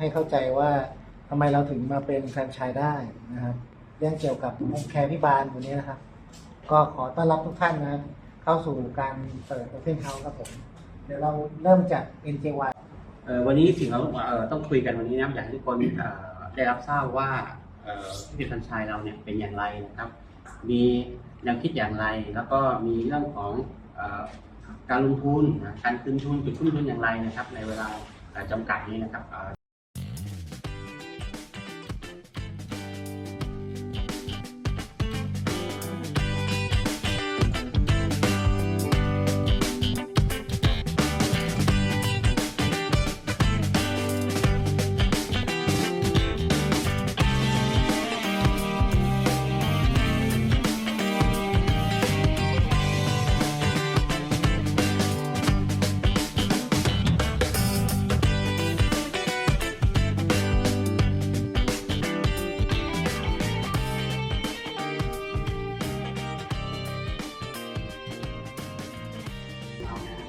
ให้เข้าใจว่าทำไมเราถึงมาเป็นแฟรนไชส์ได้นะครับ เรื่องเกี่ยวกับโฮมแคร์พิบาลตัวนี้นะครับ ก็ขอต้อนรับทุกท่านนะครับเข้าสู่การเปิด Open House ครับผม เดี๋ยวเราเริ่มจาก NJY เอ่อวันนี้สิ่งเราเอ่อต้องคุยกันวันนี้นะครับอยากให้ทุกคนได้รับทราบว่าเอ่อพิพิธภัณฑ์ชายเราเนี่ยเป็นอย่างไรนะครับ มีแนวคิดอย่างไร แล้วก็มีเรื่องของการลงทุน การคืนทุนจุดขึ้นทุนอย่างไรนะครับ ในเวลาเอ่อจำกัดนี้นะครับ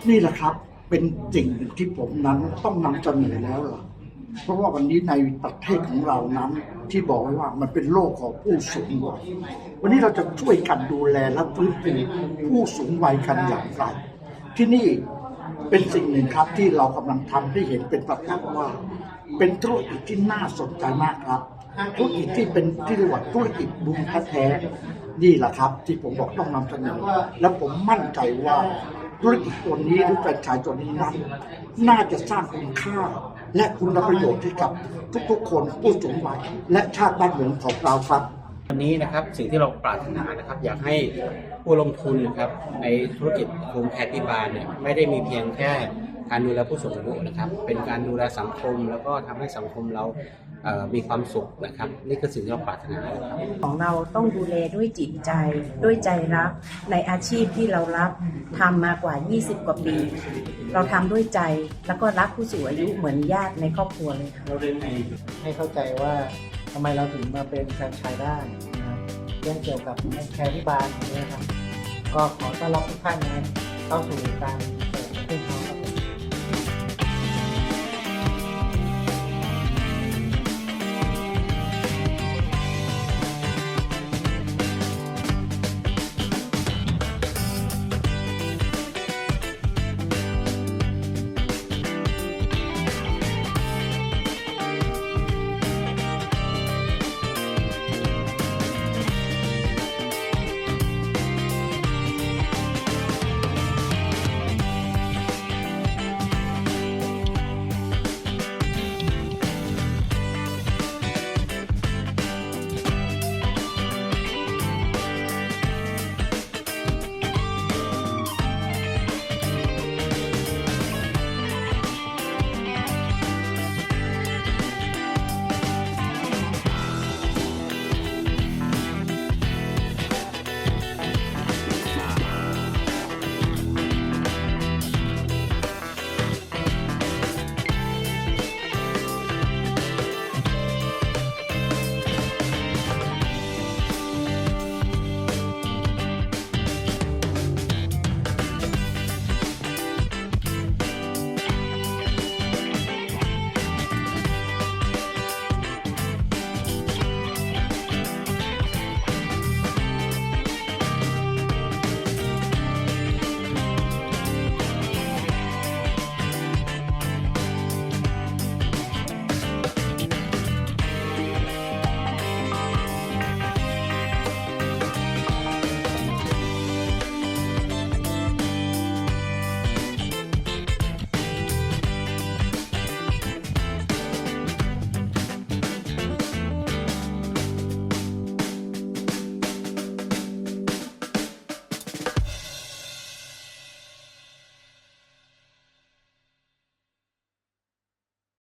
นี่แหละครับเป็นสิ่งที่ผมนั้นต้องนำเสนอแล้วล่ะ เพราะว่าวันนี้ในประเทศของเรานั้น ที่บอกไว้ว่ามันเป็นโลกของผู้สูงวัยวันนี้เราจะช่วยกันดูแลและฟื้นฟูผู้สูงวัยกันอย่างไร ที่นี่เป็นสิ่งหนึ่งครับที่เรากำลังทำให้เห็นเป็นประจักษ์ว่า เป็นธุรกิจที่น่าสนใจมากครับธุรกิจที่เป็นที่เรียกว่าธุรกิจบุญแท้ๆนี่แหละครับ ที่ผมบอกต้องนำเสนอและผมมั่นใจว่า ธุรกิจตัวนี้หรือแฟรนไชส์ตัวนี้นั้น น่าจะสร้างคุณค่า และคุณประโยชน์ให้กับทุกๆ คนผู้สูงวัยและชาติบ้านเมืองของเราครับวันนี้นะครับสิ่งที่เราปรารถนานะครับ อยากให้ผู้ลงทุนนะครับในธุรกิจโฮมแคร์ที่บาลเนี่ยไม่ได้มีเพียงแค่ การดูแลผู้สูงอายุนะครับ เป็นการดูแลสังคม แล้วก็ทำให้สังคมเราเอ่อมีความสุขนะครับ นี่คือสิ่งที่เราปรารถนานะครับของเราต้องดูแลด้วยจิตใจ ด้วยใจรักในอาชีพที่เรารับทำมากว่า 20 กว่าปี เราทำด้วยใจแล้วก็รักผู้สูงอายุเหมือนญาติในครอบครัวเลยค่ะให้เข้าใจว่าทำไมเราถึงมาเป็นแฟรนไชส์ได้นะครับเรื่องเกี่ยวกับโฮมแคร์พิบาลตัวนี้นะครับ ก็ขอต้อนรับทุกท่านนะครับเข้าสู่การเปิด Open House